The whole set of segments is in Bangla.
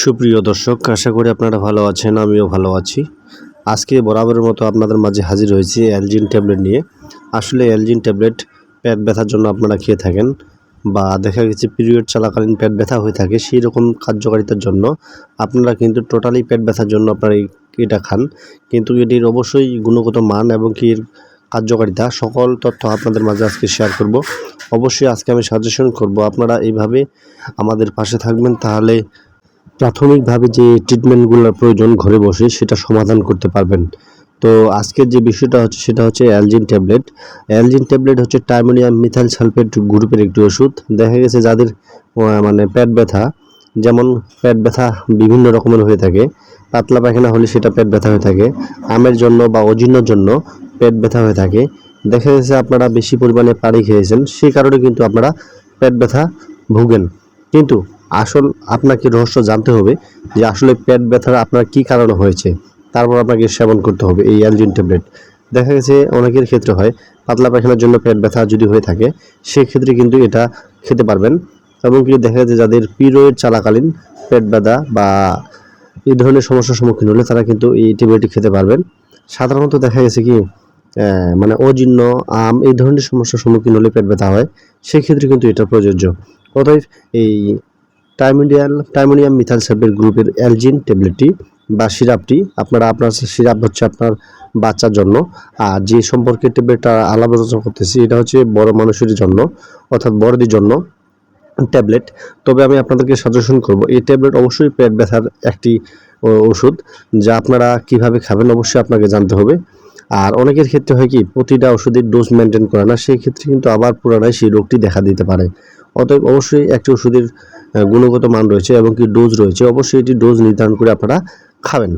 সুপ্রিয় দর্শক, আশা করি আপনারা ভালো আছেন, আমিও ভালো আছি। আজকে বরাবরের মতো আপনাদের মাঝে হাজির হয়েছি অ্যালজিন ট্যাবলেট নিয়ে। আসলে অ্যালজিন ট্যাবলেট পেট ব্যথার জন্য আপনারা খেয়ে থাকেন বা দেখা গেছে পিরিয়ড চলাকালীন পেট ব্যথা হয়ে থাকে, সেই রকম কার্যকারিতার জন্য আপনারা কিন্তু টোটালি পেট ব্যথার জন্য আপনারা এটা খান। কিন্তু এটির অবশ্যই গুণগত মান এবং কি এর কার্যকারিতা, সকল তথ্য আপনাদের মাঝে আজকে শেয়ার করব। অবশ্যই আজকে আমি সাজেশন করব, আপনারা এইভাবে আমাদের পাশে থাকবেন, তাহলে প্রাথমিকভাবে যে ট্রিটমেন্টগুলোর প্রয়োজন ঘরে বসে সেটা সমাধান করতে পারবেন। তো আজকের যে বিষয়টা হচ্ছে, সেটা হচ্ছে অ্যালজিন ট্যাবলেট। অ্যালজিন ট্যাবলেট হচ্ছে টাইমোনিয়াম মিথাইল সালফেট গ্রুপের একটি ওষুধ। দেখা গেছে যাদের মানে পেট ব্যথা, যেমন পেট ব্যথা বিভিন্ন রকমের হয়ে থাকে, পাতলা পায়খানা হলে সেটা পেট ব্যথা হয়ে থাকে, আমের জন্য বা অজীর্ণর জন্য পেট ব্যথা হয়ে থাকে। দেখা গেছে আপনারা বেশি পরিমাণে পানি খেয়েছেন সেই কারণে কিন্তু আপনারা পেট ব্যথা ভুগেন। কিন্তু আসল আপনাকে রহস্য জানতে হবে যে আসলে পেট ব্যথার আপনার কি কারণে হয়েছে। তারপর আপনাকে সেবন করতে হবে এই অ্যালজিন ট্যাবলেট। দেখা গেছে অনেকের ক্ষেত্রে হয়, পাতলা পায়খানার জন্য পেট ব্যথা যদি হয়ে থাকে, সেক্ষেত্রে কিন্তু এটা খেতে পারবেন। এবং কি দেখা যাচ্ছে যাদের পিরিয়ড চলাকালীন পেট ব্যথা বা এই ধরনের সমস্যার সম্মুখীন হলে তারা কিন্তু এই ট্যাবলেটটি খেতে পারবেন। সাধারণত দেখা গেছে কি মানে অজীর্ণ, আম এই ধরনের সমস্যার সম্মুখীন হলে পেট ব্যথা হয়, সেক্ষেত্রে কিন্তু এটা প্রযোজ্য। অতএব এই টাইমোনিয়াল টাইমোনিয়াম মিথাইল সালফেট গ্রুপের অ্যালজিন ট্যাবলেটটি বা সিরাপটি আপনারা, আপনার সিরাপ হচ্ছে আপনার বাচ্চার জন্য। আর যে সম্পর্কে ট্যাবলেটটা আলাপ আলোচনা করতেছি, এটা হচ্ছে বড় মানুষের জন্য, অর্থাৎ বড়দের জন্য ট্যাবলেট তবে আমি আপনাদেরকে সাজেশন করব, এই ট্যাবলেট অবশ্যই পেট ব্যথার একটি ওষুধ, যা আপনারা কীভাবে খাবেন অবশ্যই আপনাকে জানতে হবে। আর অনেকের ক্ষেত্রে হয় কি, প্রতিটা ওষুধের ডোজ মেনটেন করে না, সেই ক্ষেত্রে কিন্তু আবার পুরানায় সেই রোগটি দেখা দিতে পারে। অতএব অবশ্যই একটি ওষুধের গুণগত মান রয়েছে এবং কি ডোজ রয়েছে, অবশ্যই এটি ডোজ নির্ধারণ করে আপনারা খাবেন।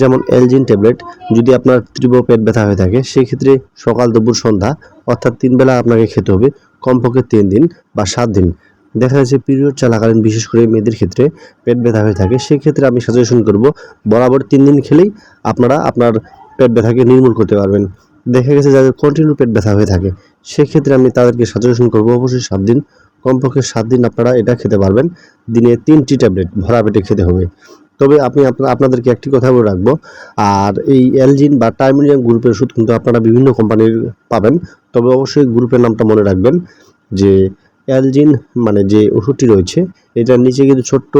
যেমন এলজিন ট্যাবলেট যদি আপনার তীব্র পেট ব্যথা হয়ে থাকে সেই ক্ষেত্রে সকাল, দুপুর, সন্ধ্যা, অর্থাৎ তিন বেলা আপনাকে খেতে হবে কমপক্ষে তিন দিন বা সাত দিন। দেখা যাচ্ছে পিরিয়ড চলাকালীন, বিশেষ করে মেয়েদের ক্ষেত্রে পেট ব্যথা হয়ে থাকে সেই ক্ষেত্রে আমি সাজেশন করব, বরাবর তিন দিন খেলেই আপনারা আপনার পেট ব্যথাকে নির্মূল করতে পারবেন। দেখা গেছে যাদের কন্টিনিউ পেট ব্যথা হয়ে থাকে, সেক্ষেত্রে আমি তাদেরকে সাজেশন করব, অবশ্যই সাত দিন কমপক্ষে সাত দিন আপনারা এটা খেতে পারবেন। দিনে তিনটি ট্যাবলেট ভরা পেটে খেতে হবে। তবে আপনি আপনাদেরকে একটি কথা বলে রাখব, আর এই এলজিন বা টাইমোনিয়াম গ্রুপের ওষুধ কিন্তু আপনারা বিভিন্ন কোম্পানির পাবেন। তবে অবশ্যই গ্রুপের নামটা মনে রাখবেন, যে অ্যালজিন মানে যে ওষুধটি রয়েছে, এটার নিচে কিন্তু ছোট্ট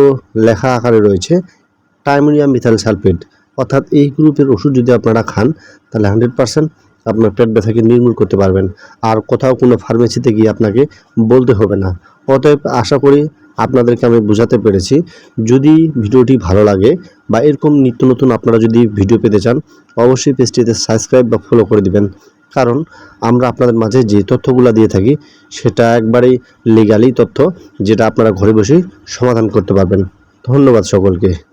লেখা আকারে রয়েছে টাইমোনিয়াম মিথাইল সালফেট। অর্থাৎ এই গ্রুপের ওষুধ যদি আপনারা খান, তাহলে হান্ড্রেড পার্সেন্ট আপনার পেট ব্যথাকে নির্মূল করতে পারবেন? আর কোথাও কোনো ফার্মেসিতে গিয়ে আপনাকে বলতে হবে না। অতএব আশা করি আপনাদেরকে আমি বোঝাতে পেরেছি। যদি ভিডিওটি ভালো লাগে বা এরকম নিত্য নতুন আপনারা যদি ভিডিও পেতে চান, অবশ্যই পেজটিতে সাবস্ক্রাইব বা ফলো করে দিবেন। কারণ আমরা আপনাদের মাঝে যে তথ্যগুলো দিয়ে থাকি, সেটা একবারেই লিগালি তথ্য, যেটা আপনারা ঘরে বসেই সমাধান করতে পারবেন। ধন্যবাদ সকলকে।